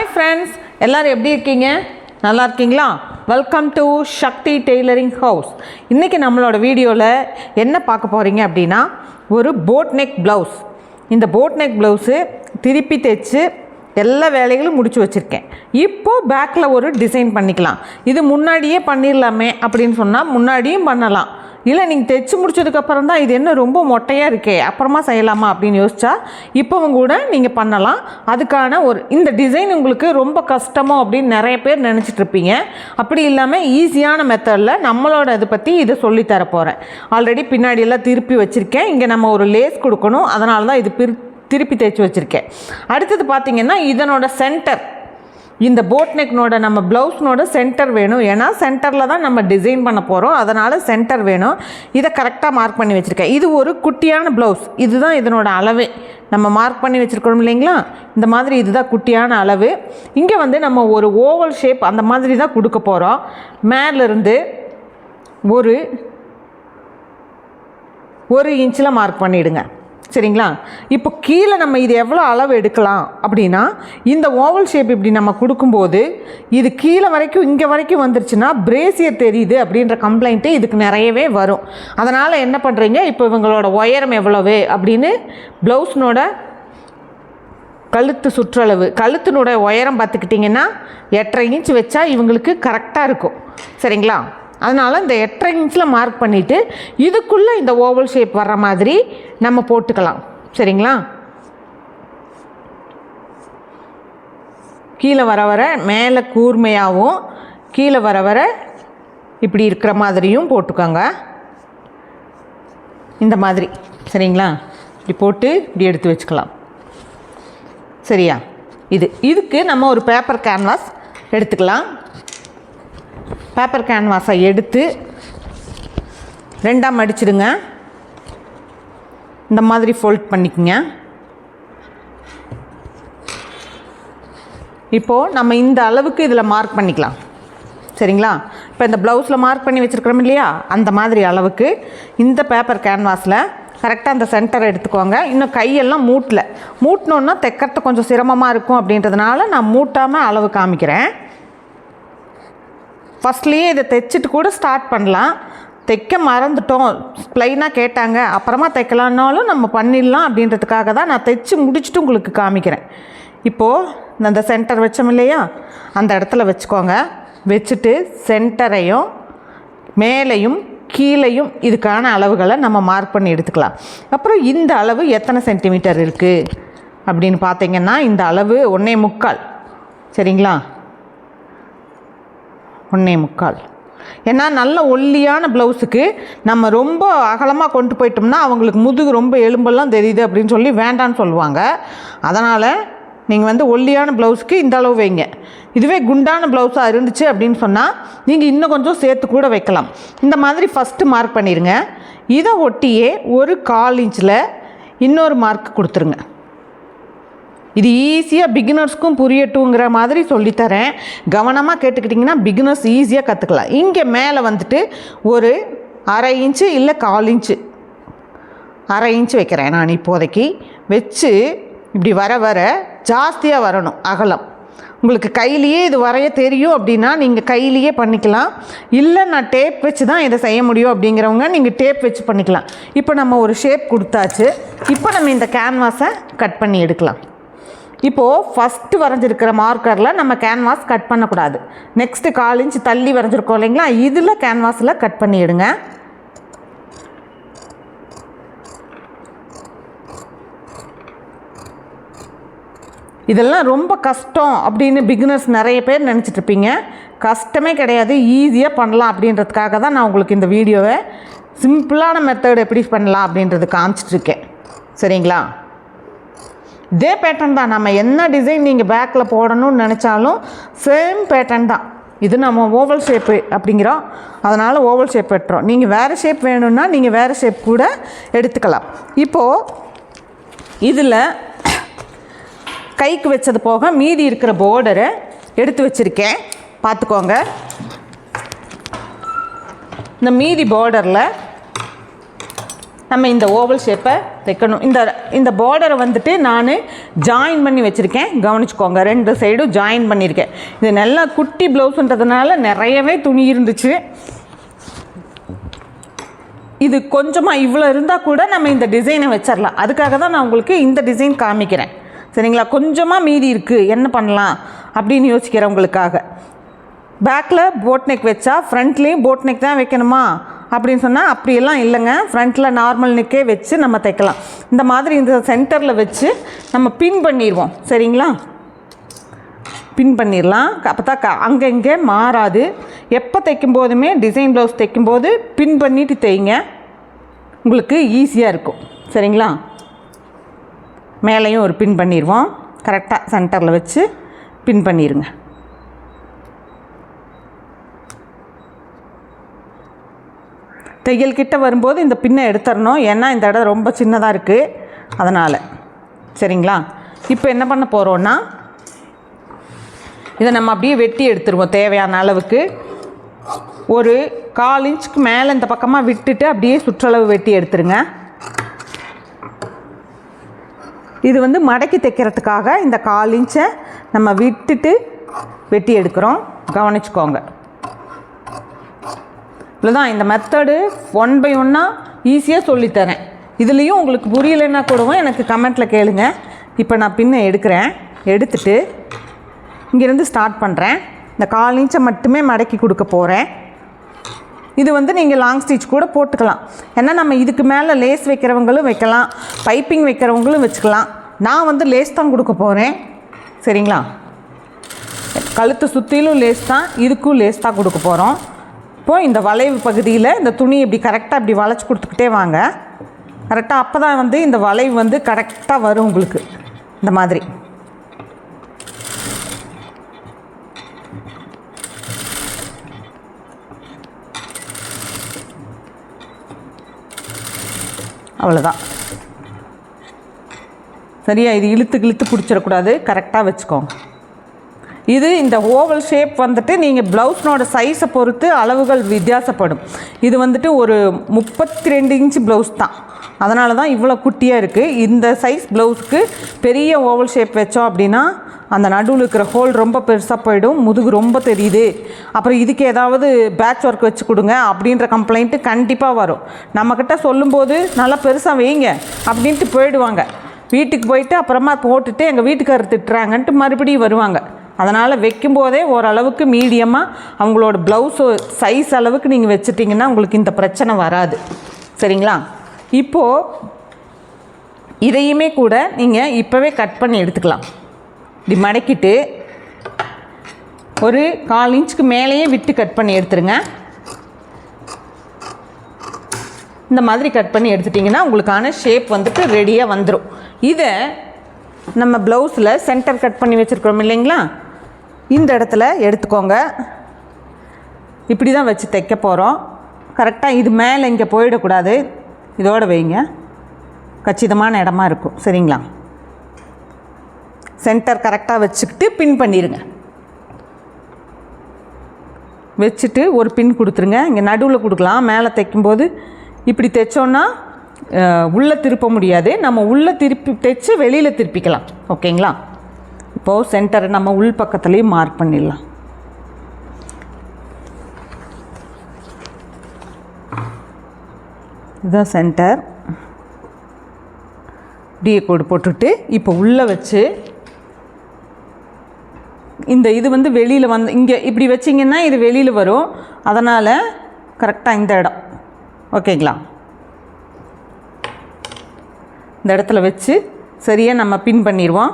Hi friends எல்லோரும் எப்படி இருக்கீங்க? நல்லா இருக்கீங்களா? Welcome to Shakti tailoring house இன்றைக்கி நம்மளோட வீடியோவில் என்ன பார்க்க போகிறீங்க அப்படின்னா ஒரு போட் நெக் ப்ளவுஸ் இந்த போட் நெக் ப்ளவுஸு திருப்பி தைச்சு எல்லா வேலைகளும் முடிச்சு வச்சுருக்கேன். இப்போது பேக்கில் ஒரு டிசைன் பண்ணிக்கலாம். இது முன்னாடியே பண்ணிடலாமே அப்படின்னு சொன்னால் முன்னாடியும் பண்ணலாம். இல்லை நீங்கள் தைச்சு முடிச்சதுக்கப்புறம் தான் இது என்ன ரொம்ப மொட்டையாக இருக்கே அப்புறமா செய்யலாமா அப்படின்னு யோசிச்சா இப்போவும் கூட நீங்கள் பண்ணலாம். அதுக்கான ஒரு இந்த டிசைன் உங்களுக்கு ரொம்ப கஷ்டமோ அப்படின்னு நிறைய பேர் நினச்சிட்ருப்பீங்க அப்படி இல்லாமல் ஈஸியான மெத்தடில் நம்மளோட இதை பற்றி இதை சொல்லித்தர போகிறேன் ஆல்ரெடி பின்னாடியெல்லாம் திருப்பி வச்சுருக்கேன். இங்கே நம்ம ஒரு லேஸ் கொடுக்கணும். அதனால தான் இது பிரி திருப்பி தைச்சி வச்சுருக்கேன். அடுத்தது பார்த்தீங்கன்னா இதனோட சென்டர் இந்த போட் நெக்னோட நம்ம ப்ளவுஸ்னோட சென்டர் வேணும். ஏன்னா சென்டரில் தான் நம்ம டிசைன் பண்ண போகிறோம் அதனால் சென்டர் வேணும். இதை கரெக்டாக மார்க் பண்ணி வச்சுருக்கேன். இது ஒரு குட்டியான ப்ளவுஸ் இதுதான் இதனோட அளவே. நம்ம மார்க் பண்ணி வச்சுருக்கோம் இல்லைங்களா? இந்த மாதிரி இதுதான் குட்டியான அளவு. இங்கே வந்து நம்ம ஒரு ஓவல் ஷேப் அந்த மாதிரி தான் கொடுக்க போகிறோம் மேலேருந்து ஒரு ஒரு இன்ச்சில் மார்க் பண்ணிவிடுங்க சரிங்களா? இப்போ கீழே நம்ம இது எவ்வளோ அளவு எடுக்கலாம் அப்படின்னா இந்த ஓவல் ஷேப் இப்படி நம்ம கொடுக்கும்போது இது கீழே வரைக்கும் இங்கே வரைக்கும் வந்துருச்சுன்னா பிரேசியர் தெரியுது அப்படின்ற கம்ப்ளைண்ட்டு இதுக்கு நிறையவே வரும். அதனால் என்ன பண்ணுறீங்க இப்போ இவங்களோட உயரம் எவ்வளவு அப்படின்னு ப்ளவுஸ்னோட கழுத்து சுற்றளவு கழுத்தினுடைய உயரம் பார்த்துக்கிட்டிங்கன்னா எட்டரை இன்ச் வச்சா இவங்களுக்கு கரெக்டாக இருக்கும். சரிங்களா? அதனால் இந்த எட்ரைன்ஸில் மார்க் பண்ணிவிட்டு இதுக்குள்ளே இந்த ஓவல் ஷேப் வர்ற மாதிரி நம்ம போட்டுக்கலாம். சரிங்களா? கீழே வர வர மேலே கூர்மையாகவும் கீழே வர வர இப்படி இருக்கிற மாதிரியும் போட்டுக்கோங்க. இந்த மாதிரி. சரிங்களா? இப்படி போட்டு இப்படி எடுத்து வச்சுக்கலாம். சரியா? இது இதுக்கு நம்ம ஒரு பேப்பர் கேன்வாஸ் எடுத்துக்கலாம். பேப்பர் கேன்வாஸை எடுத்து ரெண்டாக மடிச்சிடுங்க இந்த மாதிரி ஃபோல்ட் பண்ணிக்கோங்க. இப்போது நம்ம இந்த அளவுக்கு இதில் மார்க் பண்ணிக்கலாம். சரிங்களா? இப்போ இந்த ப்ளவுஸில் மார்க் பண்ணி வச்சுருக்கிறோம் இல்லையா? அந்த மாதிரி அளவுக்கு இந்த பேப்பர் கேன்வாஸில் கரெக்டாக அந்த சென்டரை எடுத்துக்கோங்க. இன்னும் கையெல்லாம் மூட்டல. மூட்டினோன்னா தைக்கிறது கொஞ்சம் சிரமமாக இருக்கும் அப்படின்றதுனால நான் மூட்டாமல் அளவு காமிக்கிறேன். ஃபஸ்ட்லேயே இதை தைச்சிட்டு கூட ஸ்டார்ட் பண்ணலாம். தைக்க மறந்துட்டோம். ப்ளைனாக கேட்டாங்க. அப்புறமா தைக்கலான்னாலும் நம்ம பண்ணிடலாம் அப்படின்றதுக்காக தான் நான் தைச்சி முடிச்சுட்டு உங்களுக்கு காமிக்கிறேன். இப்போது அந்த சென்டர் வச்சோம் இல்லையா? அந்த இடத்துல வச்சுக்கோங்க. வச்சுட்டு சென்டரையும் மேலையும் கீழையும் இதுக்கான அளவுகளை நம்ம மார்க் பண்ணி எடுத்துக்கலாம். அப்புறம் இந்த அளவு எத்தனை சென்டிமீட்டர் இருக்குது அப்படின்னு பார்த்தீங்கன்னா இந்த அளவு ஒன்றே முக்கால். சரிங்களா? ஒன்றே முக்கால். ஏன்னா நல்ல ஒல்லியான ப்ளவுஸுக்கு நம்ம ரொம்ப அகலமாக கொண்டு போயிட்டோம்னா அவங்களுக்கு முதுகு ரொம்ப எலும்பெல்லாம் தெரியுது அப்படின்னு சொல்லி வேண்டான்னு சொல்லுவாங்க. அதனால் நீங்கள் வந்து ஒல்லியான ப்ளவுஸுக்கு இந்த அளவு வைங்க. இதுவே குண்டான ப்ளவுஸாக இருந்துச்சு அப்படின்னு சொன்னால் நீங்கள் இன்னும் கொஞ்சம் சேர்த்து கூட வைக்கலாம். இந்த மாதிரி ஃபஸ்ட்டு மார்க் பண்ணிடுங்க இதை ஒட்டியே ஒரு கால் இன்ச்சில் இன்னொரு மார்க் கொடுத்துருங்க. இது ஈஸியாக பிகினர்ஸ்க்கும் புரியட்டுங்கிற மாதிரி சொல்லித்தரேன். கவனமாக கேட்டுக்கிட்டிங்கன்னா பிகினர்ஸ் ஈஸியாக கற்றுக்கலாம் இங்கே மேலே வந்துட்டு ஒரு அரை இன்ச்சு இல்லை கால் இன்ச்சு. அரை இன்ச்சு வைக்கிறேன் நான் இப்போதைக்கு. வச்சு இப்படி வர வர ஜாஸ்தியாக வரணும் அகலம். உங்களுக்கு கையிலேயே இது வரைய தெரியும் அப்படின்னா நீங்கள் கையிலேயே பண்ணிக்கலாம். இல்லை நான் டேப் வச்சு தான் இதை செய்ய முடியும் அப்படிங்கிறவங்க நீங்கள் டேப் வச்சு பண்ணிக்கலாம். இப்போ நம்ம ஒரு ஷேப் கொடுத்தாச்சு. இப்போ நம்ம இந்த கேன்வாஸை கட் பண்ணி எடுக்கலாம். இப்போது ஃபஸ்ட்டு வரைஞ்சிருக்கிற மார்க்கரில் நம்ம கேன்வாஸ் கட் பண்ணக்கூடாது. நெக்ஸ்ட்டு கால் இன்ச் தள்ளி வரைஞ்சிருக்கோம் இல்லைங்களா? இதில் கேன்வாஸில் கட் பண்ணிவிடுங்க இதெல்லாம் ரொம்ப கஷ்டம் அப்படின்னு பிகினர்ஸ் நிறைய பேர் நினச்சிட்ருப்பீங்க கஷ்டமே கிடையாது ஈஸியாக பண்ணலாம் அப்படின்றதுக்காக தான் நான் உங்களுக்கு இந்த வீடியோவை சிம்பிளான மெத்தட் எப்படி பண்ணலாம் அப்படின்றது காமிச்சிட்ருக்கேன் சரிங்களா? இதே பேட்டர்ன் தான். நம்ம என்ன டிசைன் நீங்கள் பேக்கில் போடணும்னு நினச்சாலும் சேம் பேட்டர்ன் தான். இது நம்ம ஓவல் ஷேப்பு அப்படிங்கிறோம் அதனால் ஓவல் ஷேப் வெட்டுறோம். நீங்கள் வேறு ஷேப் வேணும்னா நீங்கள் வேறு ஷேப் கூட எடுத்துக்கலாம். இப்போது இதில் கைக்கு வச்சது போக மீதி இருக்கிற போர்டரை எடுத்து வச்சுருக்கேன். பார்த்துக்கோங்க. இந்த மீதி பார்டரில் நம்ம இந்த ஓவல் ஷேப்பை தைக்கணும். இந்த இந்த பார்டரை வந்துட்டு நான் ஜாயின் பண்ணி வச்சுருக்கேன். கவனிச்சுக்கோங்க ரெண்டு சைடும் ஜாயின் பண்ணியிருக்கேன் இது நல்லா குட்டி ப்ளவுஸ்ன்றதுனால நிறையவே துணி இருந்துச்சு. இது கொஞ்சமாக இவ்வளோ இருந்தால் கூட நம்ம இந்த டிசைனை வச்சிடலாம் அதுக்காக தான் நான் உங்களுக்கு இந்த டிசைன் காமிக்கிறேன். சரிங்களா? கொஞ்சமாக மீதி இருக்குது என்ன பண்ணலாம்? அப்படின்னு யோசிக்கிறவங்களுக்காக பேக்கில் போட் நெக் வச்சா ஃப்ரண்ட்லேயும் போட் நெக் தான் வைக்கணுமா? அப்படின்னு சொன்னால் அப்படியெல்லாம் இல்லைங்க. ஃப்ரண்ட்டில் நார்மல் நெக்கே வச்சு நம்ம தைக்கலாம். இந்த மாதிரி இந்த சென்டரில் வச்சு நம்ம பின் பண்ணிடுவோம். சரிங்களா? பின் பண்ணிடலாம். அப்போ தான் அங்கங்கே அங்கே இங்கே மாறாது. எப்போ தைக்கும் போதுமே டிசைன் ப்ளவுஸ் தைக்கும்போது பின் பண்ணிட்டு தைங்க உங்களுக்கு ஈஸியாக இருக்கும். சரிங்களா? மேலேயும் ஒரு பின் பண்ணிடுவோம். கரெக்டாக சென்டரில் வச்சு பின் பண்ணிடுங்க. தையல் கிட்ட வரும்போது இந்த பின்னை எடுத்துடணும். ஏன்னா இந்த இடம் ரொம்ப சின்னதாக இருக்குது அதனால். சரிங்களா? இப்போ என்ன பண்ண போகிறோன்னா இதை நம்ம அப்படியே வெட்டி எடுத்துருவோம் தேவையான அளவுக்கு. ஒரு கால் இன்ச்சுக்கு மேலே இந்த பக்கமாக விட்டுட்டு அப்படியே சுற்றளவு வெட்டி எடுத்துருங்க. இது வந்து மடக்கி தைக்கிறதுக்காக இந்த கால் இன்ச்சை நம்ம விட்டுட்டு வெட்டி எடுக்கிறோம். கவனிச்சுக்கோங்க. இவ்வளோ தான் இந்த மெத்தடு ஒன் பை ஒன்னாக ஈஸியாக சொல்லித்தரேன். இதுலேயும் உங்களுக்கு புரியலைன்னா கூடவும் எனக்கு கமெண்ட்டில் கேளுங்க. இப்போ நான் பின்ன எடுக்கிறேன். எடுத்துட்டு இங்கேருந்து ஸ்டார்ட் பண்ணுறேன் இந்த கால் இன்ச்சை மட்டுமே மடக்கி கொடுக்க போகிறேன் இது வந்து நீங்கள் லாங் ஸ்டிச் கூட போட்டுக்கலாம். ஏன்னா நம்ம இதுக்கு மேலே லேஸ் வைக்கிறவங்களும் வைக்கலாம். பைப்பிங் வைக்கிறவங்களும் வச்சுக்கலாம். நான் வந்து லேஸ் தான் கொடுக்க போகிறேன் சரிங்களா? கழுத்து சுற்றிலும் லேஸ் தான் இதுக்கும் லேஸ் தான் கொடுக்க போகிறோம் அப்போது இந்த வளைவு பகுதியில் இந்த துணி இப்படி கரெக்டாக இப்படி வளைச்சி கொடுத்துக்கிட்டே வாங்க. கரெக்டாக அப்போ தான் வந்து இந்த வளைவு வந்து கரெக்டாக வரும் உங்களுக்கு. இந்த மாதிரி. அவ்வளோதான் சரியா? இது இழுத்து இழுத்து பிடிச்சிடக்கூடாது. கரெக்டாக வச்சுக்கோங்க. இது இந்த ஓவல் ஷேப் வந்துட்டு நீங்கள் ப்ளவுஸ்னோட சைஸை பொறுத்து அளவுகள் வித்தியாசப்படும். இது வந்துட்டு ஒரு முப்பத்தி ரெண்டு இன்ச் ப்ளவுஸ் தான். அதனால தான் இவ்வளோ குட்டியாக இருக்குது இந்த சைஸ் ப்ளவுஸ்க்கு பெரிய ஓவல் ஷேப் வச்சோம் அப்படின்னா அந்த நடுவில் இருக்கிற ஹோல் ரொம்ப பெருசாக போயிடும். முதுகு ரொம்ப தெரியுது. அப்புறம் இதுக்கு ஏதாவது பேட்ச் ஒர்க் வச்சு கொடுங்க அப்படின்ற கம்ப்ளைண்ட்டு கண்டிப்பாக வரும். நம்மக்கிட்ட சொல்லும்போது நல்லா பெருசாக வைங்க அப்படின்ட்டு போயிடுவாங்க. வீட்டுக்கு போயிட்டு அப்புறமா போட்டுட்டு எங்கள் வீட்டுக்காரர் திட்டுறாங்கன்ட்டு மறுபடியும் வருவாங்க. அதனால் வைக்கும்போதே ஓரளவுக்கு மீடியமாக அவங்களோட ப்ளவுஸு சைஸ் அளவுக்கு நீங்கள் வச்சுட்டிங்கன்னா உங்களுக்கு இந்த பிரச்சனை வராது. சரிங்களா? இப்போது இதையுமே கூட நீங்கள் இப்போவே கட் பண்ணி எடுத்துக்கலாம். இப்படி மடக்கிட்டு ஒரு கால் இன்ச்சுக்கு மேலேயே விட்டு கட் பண்ணி எடுத்துருங்க. இந்த மாதிரி கட் பண்ணி எடுத்துட்டிங்கன்னா உங்களுக்கான ஷேப் வந்துட்டு ரெடியாக வந்துடும் இதை நம்ம ப்ளவுஸில் சென்டர் கட் பண்ணி வச்சுருக்கிறோம் இல்லைங்களா? இந்த இடத்துல எடுத்துக்கோங்க. இப்படி தான் வச்சு தைக்க போகிறோம் கரெக்டாக இது மேலே இங்கே போயிடக்கூடாது. இதோடு வைங்க. கச்சிதமான இடமா இருக்கும். சரிங்களா? சென்டர் கரெக்டாக வச்சுக்கிட்டு பின் பண்ணிடுங்க வச்சுட்டு ஒரு பின் கொடுத்துருங்க. இங்கே நடுவில் கொடுக்கலாம். மேலே தைக்கும்போது இப்படி தைச்சோன்னா உள்ளே திருப்ப முடியாது. நம்ம உள்ளே திருப்பி தைச்சு வெளியில் திருப்பிக்கலாம். ஓகேங்களா? இப்போது சென்டர் நம்ம உள் பக்கத்துலேயும் மார்க் பண்ணிடலாம். இதுதான் சென்டர் டிஏ கோடு போட்டுட்டு இப்போ உள்ளே வச்சு இந்த இது வந்து வெளியில் வந்து இங்கே இப்படி வச்சிங்கன்னா இது வெளியில் வரும். அதனால் கரெக்டாக இந்த இடம். ஓகேங்களா இந்த இடத்துல வச்சு சரியாக நம்ம பின் பண்ணிடுவோம்.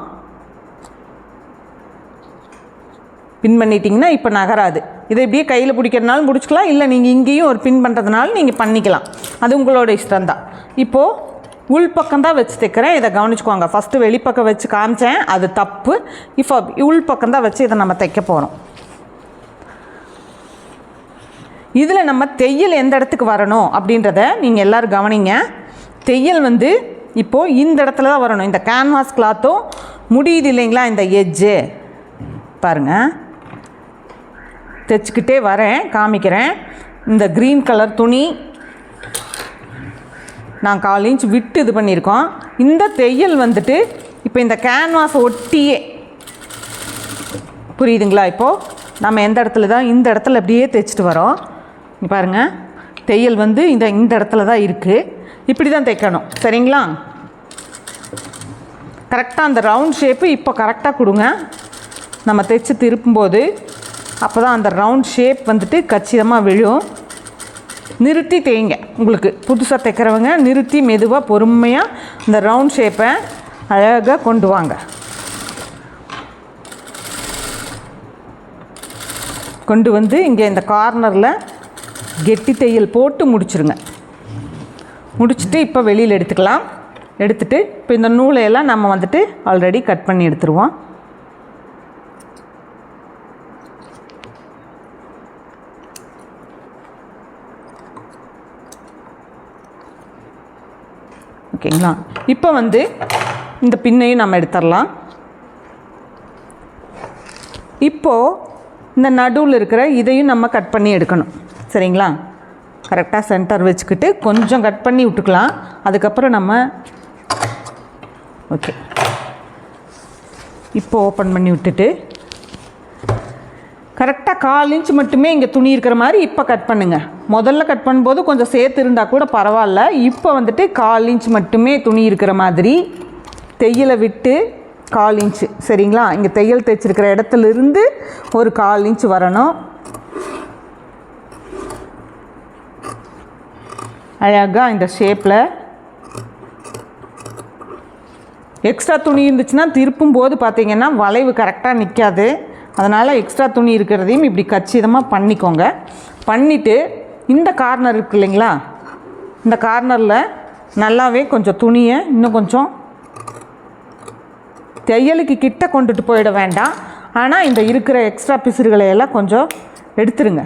பின் பண்ணிட்டீங்கன்னா இப்போ நகராது. இதை இப்படியே கையில் பிடிக்கிறதுனாலும் பிடிச்சிக்கலாம் இல்லை நீங்கள் இங்கேயும் ஒரு பின் பண்ணுறதுனால நீங்கள் பண்ணிக்கலாம். அது உங்களோட இஷ்டம்தான். இப்போது உள்பக்கம் தான் வச்சு தைக்கிறேன். இதை கவனிச்சுக்கோங்க. ஃபஸ்ட்டு வெளிப்பக்கம் வச்சு காமிச்சேன். அது தப்பு. இப்போ உள்பக்கம் தான் வச்சு இதை நம்ம தைக்க போகிறோம் இதில் நம்ம தையல் எந்த இடத்துக்கு வரணும் அப்படின்றத நீங்கள் எல்லோரும் கவனிங்க. தையல் வந்து இப்போது இந்த இடத்துல தான் வரணும். இந்த கேன்வாஸ் கிளாத்தும் முடியுது இல்லைங்களா? இந்த எஜ்ஜு பாருங்கள் தைச்சிக்கிட்டே வரேன் காமிக்கிறேன். இந்த க்ரீன் கலர் துணி நான் கால் இன்ச் விட்டு இது பண்ணியிருக்கோம். இந்த தையல் வந்துட்டு இப்போ இந்த கேன்வாஸை ஒட்டியே. புரியுதுங்களா இப்போது நம்ம எந்த இடத்துல தான் இந்த இடத்துல அப்படியே தைச்சிட்டு வரோம். இங்க பாருங்கள் தையல் வந்து இந்த இந்த இடத்துல தான் இருக்குது இப்படி தான் தைக்கணும். சரிங்களா? கரெக்டாக அந்த ரவுண்ட் ஷேப்பு இப்போ கரெக்டாக கொடுங்க. நம்ம தைச்சு திருப்பும்போது அப்போ தான் அந்த ரவுண்ட் ஷேப் வந்துட்டு கச்சிதமாக விழும். நிறுத்தி தேய்ங்க. உங்களுக்கு புதுசாக தைக்கிறவங்க நிறுத்தி மெதுவாக பொறுமையாக இந்த ரவுண்ட் ஷேப்பை அழகாக கொண்டு வாங்க. கொண்டு வந்து இங்கே இந்த கார்னரில் கெட்டி தையல் போட்டு முடிச்சுருங்க. முடிச்சுட்டு இப்போ வெளியில் எடுத்துக்கலாம். எடுத்துட்டு இப்போ இந்த நூலையெல்லாம் நம்ம வந்துட்டு ஆல்ரெடி கட் பண்ணி எடுத்துருவோம். ஓகேங்களா? இப்போ வந்து இந்த பின்னையும் நம்ம எடுத்துடலாம். இப்போது இந்த நடுவில் இருக்கிற இதையும் நம்ம கட் பண்ணி எடுக்கணும். சரிங்களா? கரெக்டாக சென்டர் வச்சுக்கிட்டு கொஞ்சம் கட் பண்ணி விட்டுக்கலாம். அதுக்கப்புறம் நம்ம ஓகே. இப்போ ஓப்பன் பண்ணி விட்டுட்டு கரெக்டாக கால் இன்ச் மட்டுமே இங்கே துணி இருக்கிற மாதிரி இப்போ கட் பண்ணுங்கள் முதல்ல கட் பண்ணும்போது கொஞ்சம் சேர்த்து இருந்தால் கூட பரவாயில்ல. இப்போ வந்துட்டு கால் இன்ச் மட்டுமே துணி இருக்கிற மாதிரி தையலை விட்டு கால் இன்ச்சு சரிங்களா? இங்கே தையல் தைச்சிருக்கிற இடத்துல இருந்து ஒரு கால் இன்ச் வரணும். அழகாக இந்த ஷேப்பில் எக்ஸ்ட்ரா துணி இருந்துச்சுன்னா திருப்பும் போது பார்த்தீங்கன்னா வளைவு கரெக்டாக நிற்காது அதனால் எக்ஸ்ட்ரா துணி இருக்கிறதையும் இப்படி கச்சிதமாக பண்ணிக்கோங்க. பண்ணிவிட்டு இந்த கார்னர் இருக்கு இல்லைங்களா? இந்த கார்னரில் நல்லாவே கொஞ்சம் துணியை இன்னும் கொஞ்சம் தையலுக்கு கிட்ட கொண்டுட்டு போயிட வேண்டாம். ஆனால் இந்த இருக்கிற எக்ஸ்ட்ரா பிசுறுகளை எல்லாம் கொஞ்சம் எடுத்துருங்க.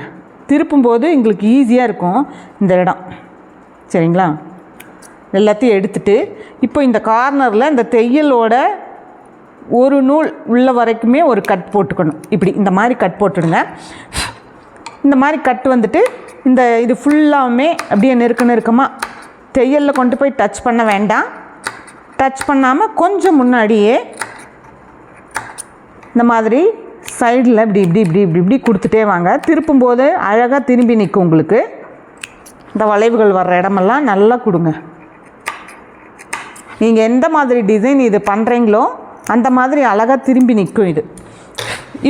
திருப்பும்போது எங்களுக்கு ஈஸியாக இருக்கும் இந்த இடம். சரிங்களா? எல்லாத்தையும் எடுத்துட்டு இப்போ இந்த கார்னரில் இந்த தையலோட ஒரு நூல் உள்ள வரைக்குமே ஒரு கட் போட்டுக்கணும். இப்படி இந்த மாதிரி கட் போட்டுடுங்க. இந்த மாதிரி கட் வந்துட்டு இந்த இது ஃபுல்லாகவுமே அப்படியே நெருக்க நெருக்கமாக தையலில் கொண்டு போய் டச் பண்ண வேண்டாம். டச் பண்ணாமல் கொஞ்சம் முன்னாடியே இந்த மாதிரி சைடில் இப்படி இப்படி இப்படி இப்படி இப்படி கொடுத்துட்டே வாங்க. திருப்பும்போது அழகாக திரும்பி நிற்கும் உங்களுக்கு. இந்த வளைவுகள் வர்ற இடமெல்லாம் நல்லா கொடுங்க. நீங்கள் எந்த மாதிரி டிசைன் இது பண்ணுறீங்களோ அந்த மாதிரி அழகாக திரும்பி நிற்கும் இது.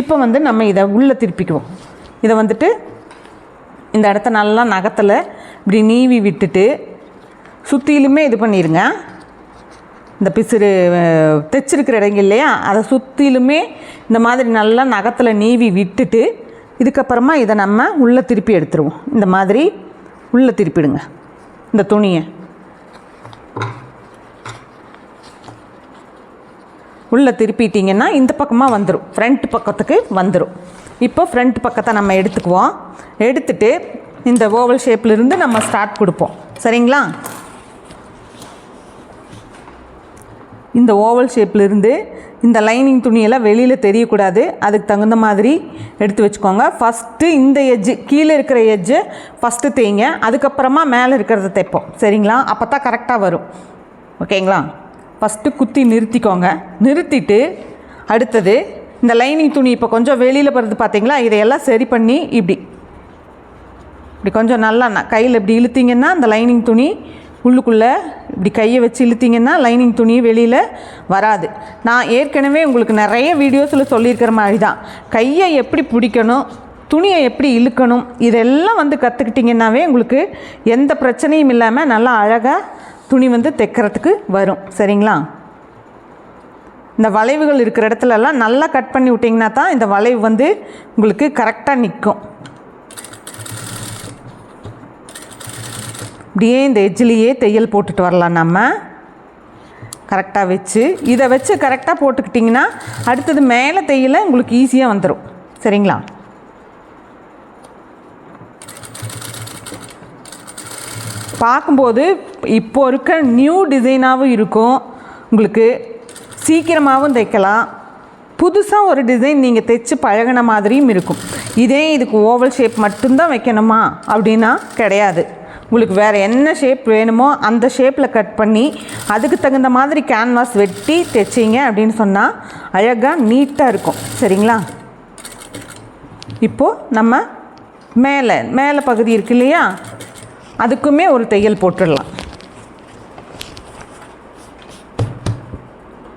இப்போ வந்து நம்ம இதை உள்ளே திருப்பிக்குவோம். இதை வந்துட்டு இந்த இடத்த நல்லா நகத்தில் இப்படி நீவி விட்டுட்டு சுற்றிலுமே இது பண்ணிடுங்க இந்த பிசுறு தைச்சிருக்கிற இடங்க இல்லையா? அதை சுற்றிலுமே இந்த மாதிரி நல்லா நகத்தில் நீவி விட்டுட்டு இதுக்கப்புறமா இதை நம்ம உள்ளே திருப்பி எடுத்துருவோம். இந்த மாதிரி உள்ளே திருப்பிடுங்க. இந்த துணியை. உள்ளே திருப்பிட்டிங்கன்னா இந்த பக்கமாக வந்துடும் ஃப்ரண்ட் பக்கத்துக்கு வந்துடும் இப்போ ஃப்ரண்ட் பக்கத்தை நம்ம எடுத்துக்குவோம். எடுத்துட்டு இந்த ஓவல் ஷேப்லேருந்து நம்ம ஸ்டார்ட் கொடுப்போம். சரிங்களா? இந்த ஓவல் ஷேப்லேருந்து இந்த லைனிங் துணியெல்லாம் வெளியில் தெரியக்கூடாது. அதுக்கு தகுந்த மாதிரி எடுத்து வச்சுக்கோங்க. ஃபஸ்ட்டு இந்த எஜ்ஜு கீழே இருக்கிற எஜ்ஜு ஃபஸ்ட்டு தேய்ங்க. அதுக்கப்புறமா மேலே இருக்கிறத தைப்போம் சரிங்களா? அப்போ தான் கரெக்டாக வரும். ஓகேங்களா ஃபஸ்ட்டு குத்தி நிறுத்திக்கோங்க. நிறுத்திட்டு அடுத்தது இந்த லைனிங் துணி இப்போ கொஞ்சம் வெளியில் வருது பார்த்தீங்களா இதையெல்லாம் சரி பண்ணி இப்படி. இப்படி கொஞ்சம் நல்லா கையில் இப்படி இழுத்தீங்கன்னா அந்த லைனிங் துணி உள்ளுக்குள்ளே இப்படி கையை வச்சு இழுத்தீங்கன்னா லைனிங் துணி வெளியில் வராது. நான் ஏற்கனவே உங்களுக்கு நிறைய வீடியோஸில் சொல்லியிருக்கிற மாதிரி தான் கையை எப்படி பிடிக்கணும் துணியை எப்படி இழுக்கணும் இதெல்லாம் வந்து கற்றுக்கிட்டிங்கன்னாவே உங்களுக்கு எந்த பிரச்சனையும் இல்லாமல் நல்லா அழகாக துணி வந்து தைக்கிறதுக்கு வரும். சரிங்களா? இந்த வளைவுகள் இருக்கிற இடத்துலலாம் நல்லா கட் பண்ணி விட்டிங்கன்னா தான் இந்த வளைவு வந்து உங்களுக்கு கரெக்டாக நிற்கும். இப்படியே இந்த எஜ்ஜிலேயே தையல் போட்டுட்டு வரலாம் நம்ம. கரெக்டாக வச்சு இதை வச்சு கரெக்டாக போட்டுக்கிட்டிங்கன்னா அடுத்தது மேலே தையல உங்களுக்கு ஈஸியாக வந்துடும் சரிங்களா? பார்க்கும்போது இப்போ இருக்க நியூ டிசைனாகவும் இருக்கும். உங்களுக்கு சீக்கிரமாகவும் தைக்கலாம். புதுசாக ஒரு டிசைன் நீங்கள் தைச்சு பழகின மாதிரியும் இருக்கும். இதே இதுக்கு ஓவல் ஷேப் மட்டும்தான் வைக்கணுமா? அப்படின்னா கிடையாது. உங்களுக்கு வேறு என்ன ஷேப் வேணுமோ அந்த ஷேப்பில் கட் பண்ணி அதுக்கு தகுந்த மாதிரி கேன்வாஸ் வெட்டி தைச்சிங்க அப்படின்னு சொன்னால் அழகாக நீட்டாக இருக்கும். சரிங்களா? இப்போது நம்ம மேலே மேலே பகுதி இருக்கு இல்லையா? அதுக்குமே ஒரு தையல் போட்டுடலாம்.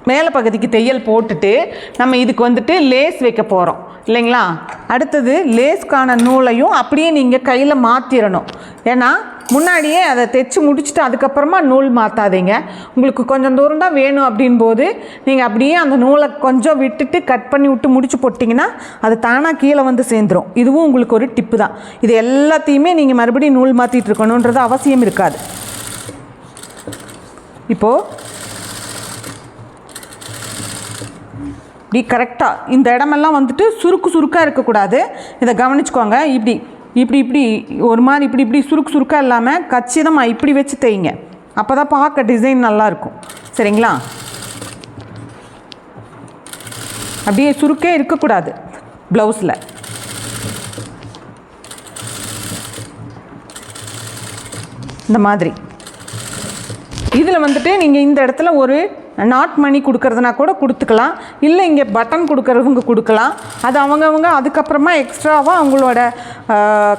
மேலே பகுதிக்கு தையல் போட்டுட்டு நம்ம இதுக்கு வந்துட்டு லேஸ் வைக்க போகிறோம் இல்லைங்களா? அடுத்தது லேஸ்க்கான நூலையும் அப்படியே நீங்கள் கையில் மாற்றிடணும் ஏன்னா முன்னாடியே அதை தைச்சி முடிச்சுட்டு அதுக்கப்புறமா நூல் மாற்றாதீங்க உங்களுக்கு கொஞ்சம் தூரம் தான் வேணும் அப்படின் போது நீங்கள் அப்படியே அந்த நூலை கொஞ்சம் விட்டுட்டு கட் பண்ணி விட்டு முடிச்சு போட்டிங்கன்னா அது தானாக கீழே வந்து சேர்ந்துடும் இதுவும் உங்களுக்கு ஒரு டிப்பு தான். இது எல்லாத்தையுமே நீங்கள் மறுபடியும் நூல் மாற்றிட்டு இருக்கணுன்றது அவசியம் இருக்காது. இப்போது இப்படி கரெக்டாக இந்த இடமெல்லாம் வந்துட்டு சுருக்கு சுருக்காக இருக்கக்கூடாது. இதை கவனிச்சுக்கோங்க. இப்படி இப்படி இப்படி ஒரு மாதிரி இப்படி இப்படி சுருக்கு சுருக்காக இல்லாமல் கச்சிதமாக இப்படி வச்சு தைங்க அப்போ தான் பார்க்க டிசைன் நல்லாயிருக்கும். சரிங்களா? அப்படியே சுருக்கே இருக்கக்கூடாது. ப்ளவுஸில் இந்த மாதிரி. இதில் வந்துட்டு நீங்கள் இந்த இடத்துல ஒரு நாட் மணி கொடுக்குறதுனா கூட கொடுத்துக்கலாம். இல்லை இங்கே பட்டன் கொடுக்குறவங்க கொடுக்கலாம். அது அவங்கவுங்க அதுக்கப்புறமா எக்ஸ்ட்ராவாக அவங்களோட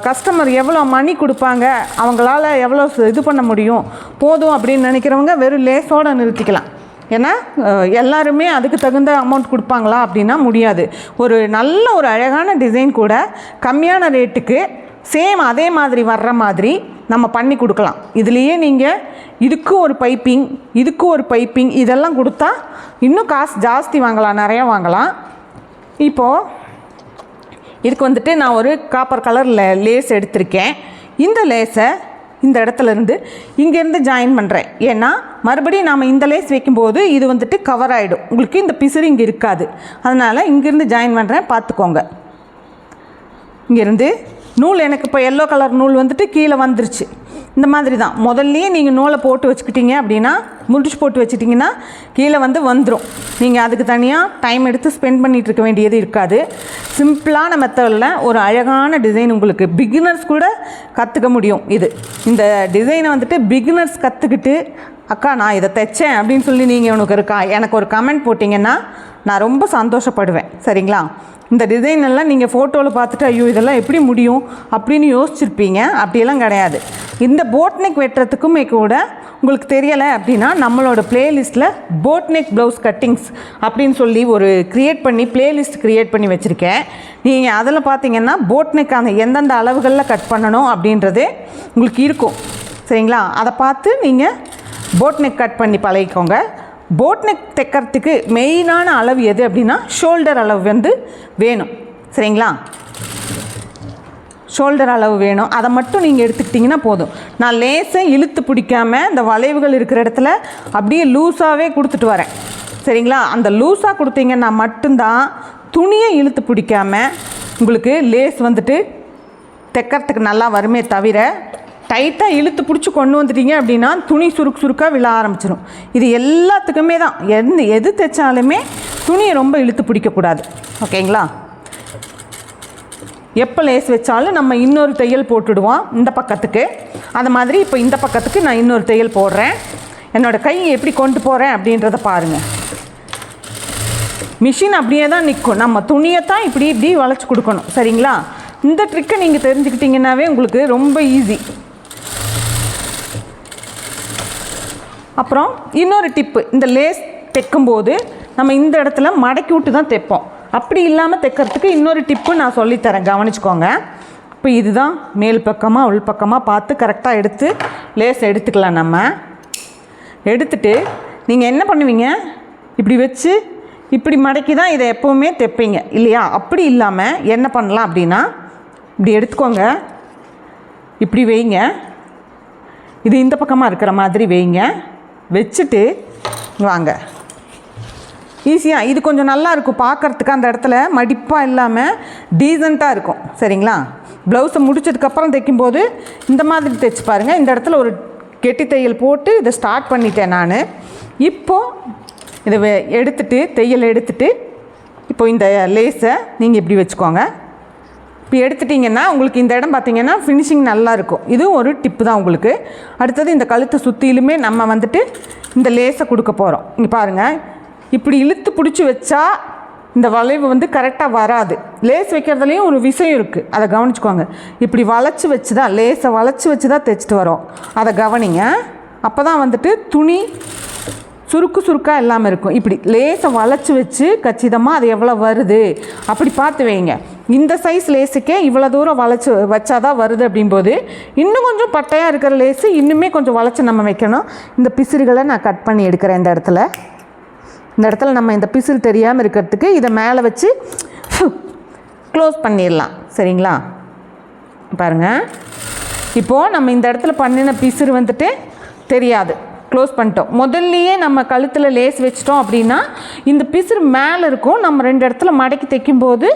கஸ்டமர் எவ்வளோ மணி கொடுப்பாங்க அவங்களால எவ்வளோ இது பண்ண முடியும் போதும் அப்படின்னு நினைக்கிறவங்க வெறும் லேஸோடு நிறுத்திக்கலாம். ஏன்னா எல்லாருமே அதுக்கு தகுந்த அமௌண்ட் கொடுப்பாங்களா அப்படின்னா முடியாது. ஒரு நல்ல ஒரு அழகான டிசைன் கூட கம்மியான ரேட்டுக்கு சேம் அதே மாதிரி வர்ற மாதிரி நம்ம பண்ணி கொடுக்கலாம். இதுலேயே நீங்கள் இதுக்கு ஒரு பைப்பிங் இதுக்கு ஒரு பைப்பிங் இதெல்லாம் கொடுத்தா இன்னும் காசு ஜாஸ்தி வாங்கலாம் நிறையா வாங்கலாம். இப்போது இதுக்கு வந்துட்டு நான் ஒரு காப்பர் கலரில் லேஸ் எடுத்திருக்கேன். இந்த லேஸை இந்த இடத்துல இருந்து இங்கேருந்து ஜாயின் பண்ணுறேன் ஏன்னா மறுபடியும் நாம் இந்த லேஸ் வைக்கும்போது இது வந்துட்டு கவர் ஆகிடும் உங்களுக்கு இந்த பிசுறு இங்கே இருக்காது. அதனால் இங்கேருந்து ஜாயின் பண்ணுறேன் பார்த்துக்கோங்க. இங்கேருந்து நூல் எனக்கு இப்போ எல்லோ கலர் நூல் வந்துட்டு கீழே வந்துருச்சு. இந்த மாதிரி தான். முதல்லயே நீங்கள் நூலை போட்டு வச்சுக்கிட்டீங்க அப்படின்னா முடிச்சு போட்டு வச்சுட்டிங்கன்னா கீழே வந்து வந்துடும் நீங்கள் அதுக்கு தனியாக டைம் எடுத்து ஸ்பெண்ட் பண்ணிகிட்டு இருக்க வேண்டியது இருக்காது. சிம்பிளான மெத்தடில் ஒரு அழகான டிசைன் உங்களுக்கு பிகினர்ஸ் கூட கற்றுக்க முடியும் இது. இந்த டிசைனை வந்துட்டு பிகினர்ஸ் கற்றுக்கிட்டு அக்கா நான் இதை தைச்சேன் அப்படின்னு சொல்லி நீங்கள் உனக்கு இருக்கா? எனக்கு ஒரு கமெண்ட் போட்டிங்கன்னா நான் ரொம்ப சந்தோஷப்படுவேன். சரிங்களா? இந்த டிசைன் எல்லாம் நீங்கள் ஃபோட்டோவில் பார்த்துட்டு ஐயோ இதெல்லாம் எப்படி முடியும்? அப்படின்னு யோசிச்சிருப்பீங்க. அப்படியெல்லாம் கிடையாது. இந்த போட்னிக் வெட்டுறதுக்குமே கூட உங்களுக்கு தெரியலை அப்படின்னா நம்மளோட பிளேலிஸ்ட்டில் போட்னிக் ப்ளவுஸ் கட்டிங்ஸ் அப்படின்னு சொல்லி ஒரு க்ரியேட் பண்ணி பிளேலிஸ்ட் க்ரியேட் பண்ணி வச்சுருக்கேன். நீங்கள் அதில் பார்த்தீங்கன்னா போட்நெக் அந்த எந்தெந்த அளவுகளில் கட் பண்ணணும் அப்படின்றது உங்களுக்கு இருக்கும். சரிங்களா? அதை பார்த்து நீங்கள் போட் நெக் கட் பண்ணி பழகிக்கோங்க. போட் நெக் தைக்கிறதுக்கு மெயினான அளவு எது அப்படின்னா ஷோல்டர் அளவு வந்து வேணும். சரிங்களா? ஷோல்டர் அளவு வேணும். அதை மட்டும் நீங்கள் எடுத்துக்கிட்டிங்கன்னா போதும். நான் லேசாக இழுத்து பிடிக்காம இந்த வளைவுகள் இருக்கிற இடத்துல அப்படியே லூஸாகவே கொடுத்துட்டு வரேன். சரிங்களா? அந்த லூஸாக கொடுத்தீங்கன்னா மட்டும்தான் துணியை இழுத்து பிடிக்காம உங்களுக்கு லேஸ் வந்துட்டு தைக்கிறதுக்கு நல்லா வருமே தவிர டைட்டாக இழுத்து பிடிச்சி கொண்டு வந்துட்டீங்க அப்படின்னா துணி சுருக்கு சுருக்காக விழ ஆரம்பிச்சிடும் இது எல்லாத்துக்குமே தான். எந்த எது தைச்சாலுமே துணியை ரொம்ப இழுத்து பிடிக்கக்கூடாது. ஓகேங்களா? எப்போ லேஸ் வச்சாலும் நம்ம இன்னொரு தையல் போட்டுடுவோம். இந்த பக்கத்துக்கு. அது மாதிரி இப்போ இந்த பக்கத்துக்கு நான் இன்னொரு தையல் போடுறேன். என்னோடய கையை எப்படி கொண்டு போகிறேன் அப்படின்றத பாருங்கள் மிஷின் அப்படியே தான் நிற்கும். நம்ம துணியை தான் இப்படி இப்படி வளைச்சி கொடுக்கணும். சரிங்களா? இந்த ட்ரிக்கை நீங்கள் தெரிஞ்சுக்கிட்டிங்கன்னாவே உங்களுக்கு ரொம்ப ஈஸி அப்புறம் இன்னொரு டிப்பு இந்த லேஸ் தைக்கும்போது நம்ம இந்த இடத்துல மடக்கி விட்டு தான் தைப்போம். அப்படி இல்லாமல் தைக்கிறதுக்கு இன்னொரு டிப்பு நான் சொல்லித்தரேன் கவனிச்சுக்கோங்க. இப்போ இதுதான் மேல் பக்கமாக உள் பக்கமாக பார்த்து கரெக்டாக எடுத்து லேஸ் எடுத்துக்கலாம் நம்ம. எடுத்துட்டு நீங்கள் என்ன பண்ணுவீங்க? இப்படி வச்சு இப்படி மடக்கி தான் இதை எப்போவுமே தைப்பீங்க இல்லையா? அப்படி இல்லாமல் என்ன பண்ணலாம் அப்படின்னா இப்படி எடுத்துக்கோங்க. இப்படி வைங்க. இது இந்த பக்கமாக இருக்கிற மாதிரி வைங்க. வச்சுட்டு வாங்க. ஈஸியாக இது கொஞ்சம் நல்லா இருக்கும் பார்க்கறதுக்கு அந்த இடத்துல. மடிப்பாக இல்லாமல் டீசெண்டாக இருக்கும். சரிங்களா? ப்ளவுஸை முடிச்சதுக்கப்புறம் தைக்கும்போது இந்த மாதிரி தைச்சு பாருங்கள் இந்த இடத்துல ஒரு கெட்டி தையல் போட்டு இதை ஸ்டார்ட் பண்ணிட்டேன் நான். இப்போது இதை எடுத்துட்டு தையல் எடுத்துட்டு இப்போ இந்த லேஸை நீங்கள் இப்படி வச்சுக்கோங்க. இப்போ எடுத்துட்டிங்கன்னா உங்களுக்கு இந்த இடம் பார்த்தீங்கன்னா ஃபினிஷிங் நல்லா இருக்கும். இதுவும் ஒரு டிப்பு தான் உங்களுக்கு. அடுத்தது இந்த கழுத்து சுற்றிலுமே நம்ம வந்துட்டு இந்த லேஸை கொடுக்க போகிறோம் இங்கே பாருங்கள் இப்படி இழுத்து பிடிச்சி வச்சா இந்த வளைவு வந்து கரெக்டாக வராது. லேஸ் வைக்கிறதுலையும் ஒரு விஷயம் இருக்குது அதை கவனிச்சுக்கோங்க. இப்படி வளைச்சி வச்சு தான் லேஸை வளைச்சி வச்சு தான் தைச்சிட்டு வரோம். அதை கவனிங்க. அப்போ தான் வந்துட்டு துணி சுருக்கு சுருக்காக இல்லாமல் இருக்கும். இப்படி லேசை வளைச்சி வச்சு கச்சிதமாக அது எவ்வளோ வருது? அப்படி பார்த்து வைங்க. இந்த சைஸ் லேஸுக்கே இவ்வளோ தூரம் வளைச்சி வச்சாதான் வருது அப்படிம்போது இன்னும் கொஞ்சம் பட்டையாக இருக்கிற லேஸு இன்னுமே கொஞ்சம் வளைச்சி நம்ம வைக்கணும். இந்த பிசிறுகளை நான் கட் பண்ணி எடுக்கிறேன் இந்த இடத்துல. இந்த இடத்துல நம்ம இந்த பிசிறு தெரியாமல் இருக்கிறதுக்கு இதை மேலே வச்சு க்ளோஸ் பண்ணிடலாம். சரிங்களா? பாருங்கள் இப்போது நம்ம இந்த இடத்துல பண்ணின பிசிறு வந்துட்டு தெரியாது. க்ளோஸ் பண்ணிட்டோம். முதல்லையே நம்ம கழுத்தில் லேஸ் வச்சிட்டோம் அப்படின்னா இந்த பிசுறு மேலே இருக்கும். நம்ம ரெண்டு இடத்துல மடக்கி தைக்கும்போது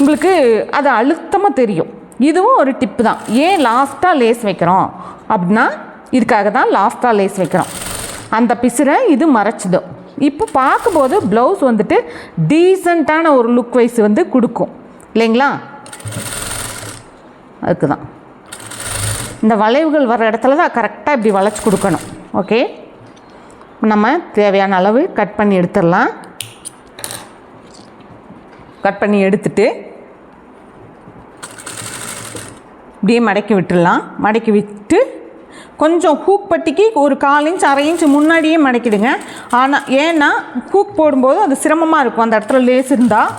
உங்களுக்கு அது அழுத்தமாக தெரியும். இதுவும் ஒரு டிப்பு தான். ஏன் லாஸ்ட்டாக லேஸ் வைக்கிறோம்? அப்படின்னா இதுக்காக தான் லாஸ்ட்டாக லேஸ் வைக்கிறோம். அந்த பிசுரை இது மறைச்சிடும். இப்போ பார்க்கும்போது ப்ளவுஸ் வந்துட்டு டீசெண்டான ஒரு லுக் வைஸ் வந்து கொடுக்கும். இல்லைங்களா? அதுக்கு தான் இந்த வளைவுகள் வர இடத்துல தான் கரெக்டாக இப்படி வளைச்சி கொடுக்கணும். ஓகே? நம்ம தேவையான அளவு கட் பண்ணி எடுத்துடலாம். கட் பண்ணி எடுத்துட்டு இப்படியே மடக்கி விட்டுடலாம். மடக்கி விட்டு கொஞ்சம் ஹூக் பட்டிக்கு ஒரு கால் இன்ச் அரை இன்ச் முன்னாடியே மடக்கிடுங்க. ஆனால் ஏன்னா ஹூக் போடும்போது அது சிரமமாக இருக்கும். அந்த இடத்துல லேஸ் இருந்தால்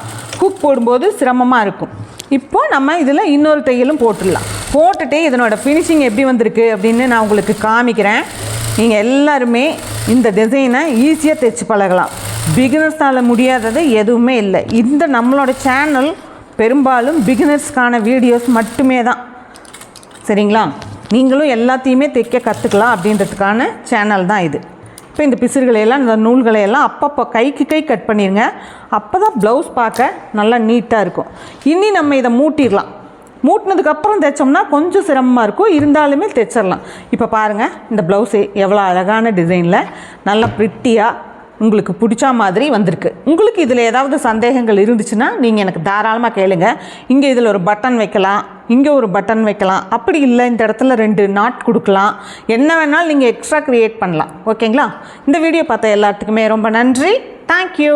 ஹூக் போடும்போது சிரமமாக இருக்கும். இப்போ நம்ம இதில் இன்னொரு தையலும் போட்டுடலாம். போட்டுட்டு இதனோட ஃபினிஷிங் எப்படி வந்திருக்கு அப்படின்னு நான் உங்களுக்கு காமிக்கிறேன். நீங்கள் எல்லாருமே இந்த டிசைனை ஈஸியாக தைச்சு பழகலாம். பிகினர்ஸால் முடியாதது எதுவுமே இல்லை. இந்த நம்மளோட சேனல் பெரும்பாலும் பிகினர்ஸ்க்கான வீடியோஸ் மட்டுமே தான். சரிங்களா? நீங்களும் எல்லாத்தையுமே தைக்க கற்றுக்கலாம் அப்படின்றதுக்கான சேனல் தான் இது. இப்போ இந்த பிசுறுகளையெல்லாம் இந்த நூல்களையெல்லாம் அப்பப்போ கைக்கு கை கட் பண்ணிடுங்க அப்போ தான் ப்ளவுஸ் பார்க்க நல்லா நீட்டாக இருக்கும். இனி நம்ம இதை மூட்டிடலாம். மூட்டினதுக்கப்புறம் தைச்சோம்னா கொஞ்சம் சிரமமாக இருக்கும். இருந்தாலுமே தைச்சிடலாம். இப்போ பாருங்கள் இந்த ப்ளவுஸு எவ்வளோ அழகான டிசைனில் நல்லா ப்ரிட்டியாக உங்களுக்கு பிடிச்ச மாதிரி வந்திருக்கு. உங்களுக்கு இதில் ஏதாவது சந்தேகங்கள் இருந்துச்சுன்னா நீங்கள் எனக்கு தாராளமாக கேளுங்க. இங்கே இதில் ஒரு பட்டன் வைக்கலாம் இங்கே ஒரு பட்டன் வைக்கலாம். அப்படி இல்லை இந்த இடத்துல ரெண்டு நாட் கொடுக்கலாம். என்ன வேணாலும் நீங்கள் எக்ஸ்ட்ரா க்ரியேட் பண்ணலாம். ஓகேங்களா? இந்த வீடியோ பார்த்த எல்லாத்துக்குமே ரொம்ப நன்றி. தேங்க்யூ